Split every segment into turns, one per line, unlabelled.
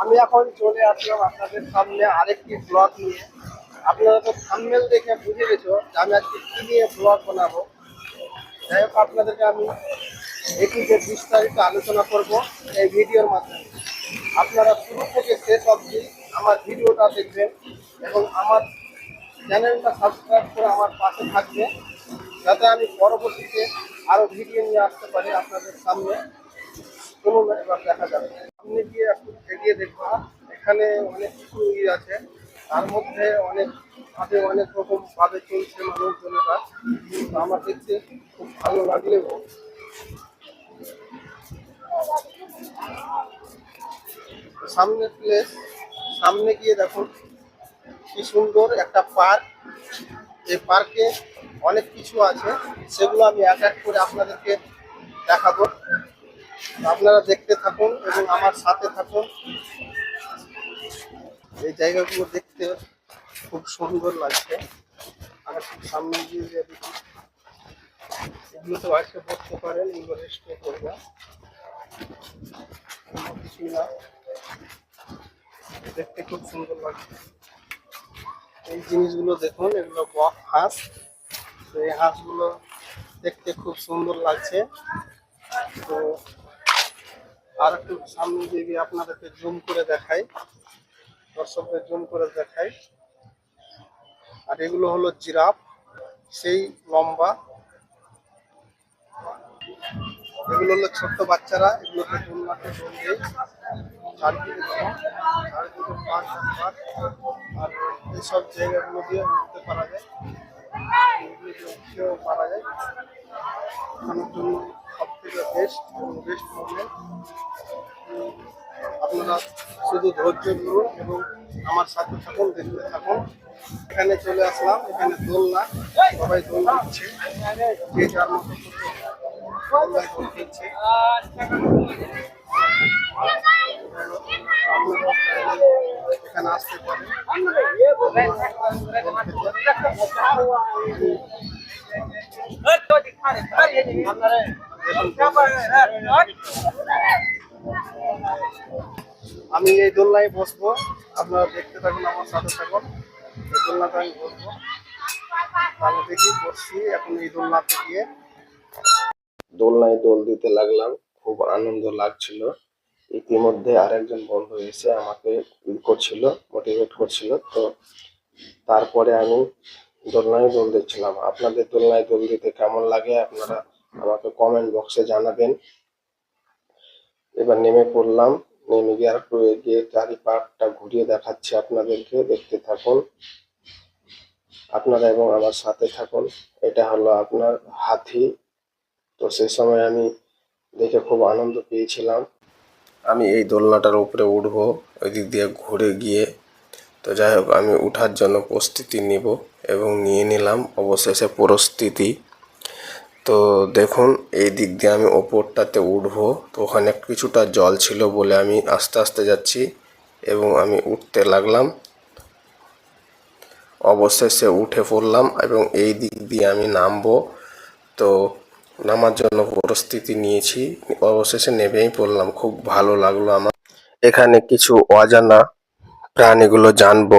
আমি এখন চলে আসলাম আপনাদের সামনে আরেকটি ব্লগ নিয়ে। আপনারা তো থাম্বনেল দেখে বুঝে গেছো যে আমি আজকে কি নিয়ে ব্লগ বানাবো। যাই হোক, আপনাদেরকে আমি এটিতে বিস্তারিত আলোচনা করব এই ভিডিওর মাধ্যমে। আপনারা শুরু থেকে শেষ অবধি আমার ভিডিওটা দেখবেন এবং আমার চ্যানেলটা সাবস্ক্রাইব করে আমার পাশে থাকবে যাতে আমি পরবর্তীতে আরও ভিডিও নিয়ে আসতে পারি আপনাদের সামনে। চলুন এবার দেখা যাবে সামনে গিয়ে একটু এগিয়ে দেখব। এখানে অনেক কিছু ইয়ে আছে। তার মধ্যে অনেক ভাবে অনেক রকম ভাবে চলছে মানুষজনেরা। আমার দেখতে খুব ভালো লাগলেও। সামনে প্লেস সামনে গিয়ে দেখুন কি সুন্দর একটা পার্ক এই পার্কে অনেক কিছু আছে। সেগুলো আমি এক এক করে আপনাদেরকে দেখাবো। আপনারা দেখতে থাকুন এবং আমার সাথে থাকুন। এই জায়গাগুলো দেখতে খুব সুন্দর লাগছে। আর সামনে গিয়ে যে দেখি এগুলোতে আজকে বসতে পারেন, এগুলো রেস্টে করবে। অন্য কিছুই না। দেখতে খুব সুন্দর লাগছে। এই জিনিসগুলো দেখুন, এগুলো বক হাঁস। তো এই হাঁসগুলো দেখতে খুব সুন্দর লাগছে। তো আর একটু সামনে গিয়ে আপনাদেরকে জুম করে দেখাই, দর্শকদের জুম করে দেখাই। আর এগুলো হলো জিরাফ, সেই লম্বা। এগুলো হলো ছোট্ট বাচ্চারা এগুলোকে দোল দেয় চারদিকে চারদিকে পার্ক আর এইসব জায়গাগুলো দিয়ে উঠতে পারা যায়। পারা যায়। আপনারা শুধু ধৈর্য ধরুন এবং আমার সাথে থাকুন দেখতে থাকুন এখানে চলে আসলাম এখানে দোলনা সবাই দোল দিচ্ছে যে যার এখানে আসতে পারেন আমি এই দোলনায় বসবো। আপনারা দেখতে থাকুন, আমার সাথে থাকুন। এই দোলনাতে আমি বসবো। তাহলে দেখি, বসছি এখন এই দোলনাতে গিয়ে। দোলনায় দোল দিতে লাগলাম। খুব আনন্দ লাগছিল। ইতিমধ্যে আরেকজন বন্ধু এসে আমাকে করছিল মোটিভেট করছিল। তো তারপরে আমি দোলনায় দোল দিচ্ছিলাম। আপনাদের দোলনায় দোল দিতে কেমন লাগে? আপনারা আমাকে কমেন্ট বক্সে জানাবেন। এবার নেমে পড়লাম। নেমে গিয়ে আর একটু এগিয়ে চারি পার্কটা ঘুরিয়ে দেখাচ্ছি আপনাদেরকে। দেখতে থাকুন। আপনারা এবং আমার সাথে থাকুন। এটা হলো আপনার হাতি। তো সে সময় আমি দেখে খুব আনন্দ পেয়েছিলাম। আমি এই দোলনাটার উপরে উঠবো ওই দিক দিয়ে ঘুরে গিয়ে। তো যাই হোক, আমি উঠার জন্য প্রস্তুতি নিব এবং নিয়ে নিলাম। অবশেষে পরিস্থিতি তো দেখুন, এই দিক দিয়ে আমি ওপরটাতে উঠবো। তো ওখানে কিছুটা জল ছিল বলে আমি আস্তে আস্তে যাচ্ছি এবং আমি উঠতে লাগলাম। অবশেষে উঠে পড়লাম এবং এই দিক দিয়ে আমি নামবো। তো নামার জন্য প্রস্তুতি নিয়েছি। অবশেষে নেমেই পড়লাম। খুব ভালো লাগল আমার। এখানে কিছু অজানা প্রাণীগুলো জানব।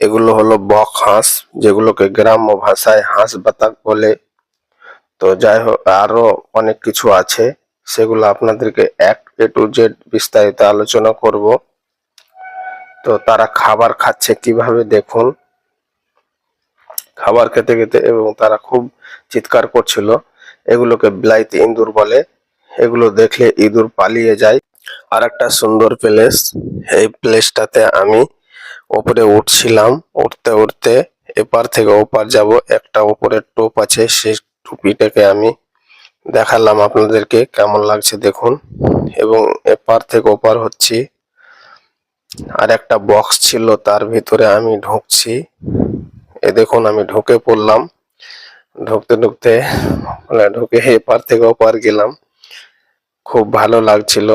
এগুলো হলো বক হাঁস, যেগুলোকে গ্রাম্য ভাষায় হাঁস বাতাক বলে। তো যাই হোক, আরও অনেক কিছু আছে। সেগুলো আপনাদেরকে এক এ টু জেড বিস্তারিত আলোচনা করব। তো তারা খাবার খাচ্ছে কীভাবে দেখুন। খাবার খেতে খেতে এবং তারা খুব চিৎকার করছিল। এগুলোকে বিলাইতে ইঁদুর বলে। এগুলো দেখলে ইঁদুর পালিয়ে যায়। আর একটা সুন্দর প্লেস। এই প্লেসটাতে আমি উপরে উঠছিলাম। উঠতে উঠতে এপার থেকে ওপার যাব। একটা উপরে টোপ আছে সেই টুপিটাকে আমি দেখালাম আপনাদেরকে কেমন লাগছে দেখুন। এবং এপার থেকে ওপার হচ্ছি। আর একটা বক্স ছিল, তার ভিতরে আমি ঢুকছি। এ দেখুন, আমি ঢুকে পড়লাম। ঢুকতে ঢুকতে মানে ঢুকে এপার থেকে ওপার গেলাম। খুব ভালো লাগছিল।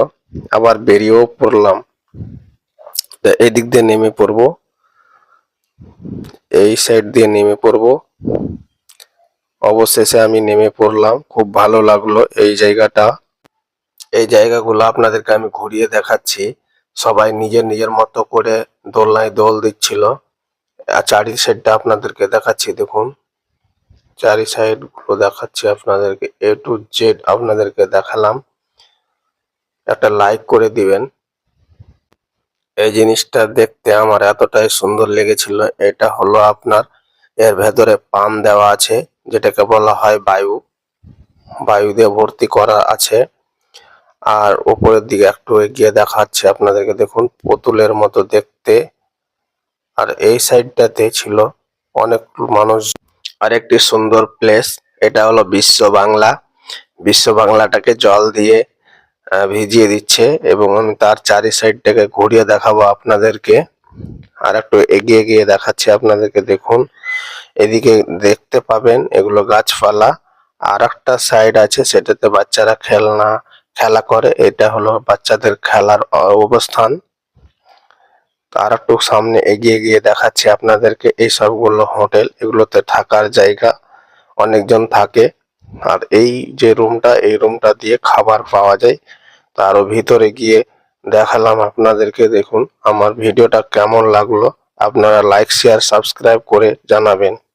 আবার বেরিয়েও পড়লাম। এদিক দিয়ে নেমে পড়ব। এই সাইড দিয়ে নেমে পড়ব। অবশেষে আমি নেমে পড়লাম। খুব ভালো লাগল এই জায়গাটা। এই জায়গাগুলো আপনাদেরকে আমি ঘুরিয়ে দেখাচ্ছি। সবাই নিজের নিজের মতো করে দোলনায় দোল দিচ্ছিল। চারি সাইডটা আপনাদেরকে দেখাচ্ছি, দেখুন। চারি সাইডগুলো দেখাচ্ছি আপনাদেরকে। এ টু জেড আপনাদেরকে দেখালাম। একটা লাইক করে দিবেন। এই জিনিসটা দেখতে আমার এতটাই সুন্দর লেগেছিল। এটা হলো আপনার এর ভেতরে পাম দেওয়া আছে, যেটাকে বলা হয় বায়ু। বায়ু দিয়ে ভর্তি করা আছে। আর উপরের দিকে একটু এগিয়ে দেখাচ্ছে আপনাদেরকে, দেখুন, পুতুলের মতো দেখতে। আর এই সাইডটাতে ছিল অনেক মানুষ। আর একটি সুন্দর প্লেস, এটা হলো বিশ্ব বাংলা। বিশ্ব বাংলাটাকে জল দিয়ে ভিজিয়ে দিচ্ছে এবং আমি তার চারি সাইডটাকে ঘুরিয়ে দেখাবো আপনাদেরকে। আর একটু এগিয়ে গিয়ে দেখাচ্ছি আপনাদেরকে, দেখুন। এদিকে দেখতে পাবেন এগুলো গাছপালা। আর একটা সাইড আছে, সেটাতে বাচ্চারা খেলনা, খেলা করে। এটা হলো বাচ্চাদের খেলার অবস্থান। আর একটু সামনে এগিয়ে গিয়ে দেখাচ্ছি আপনাদেরকে, এই সবগুলো হোটেল, এগুলোতে থাকার জায়গা। অনেকজন থাকে। আর এই যে রুমটা এই রুমটা দিয়ে খাবার পাওয়া যায়। তারও ভিতরে গিয়ে দেখালাম আপনাদেরকে দেখুন আমার ভিডিওটা কেমন লাগল। আপনারা লাইক শেয়ার সাবস্ক্রাইব করে জানাবেন।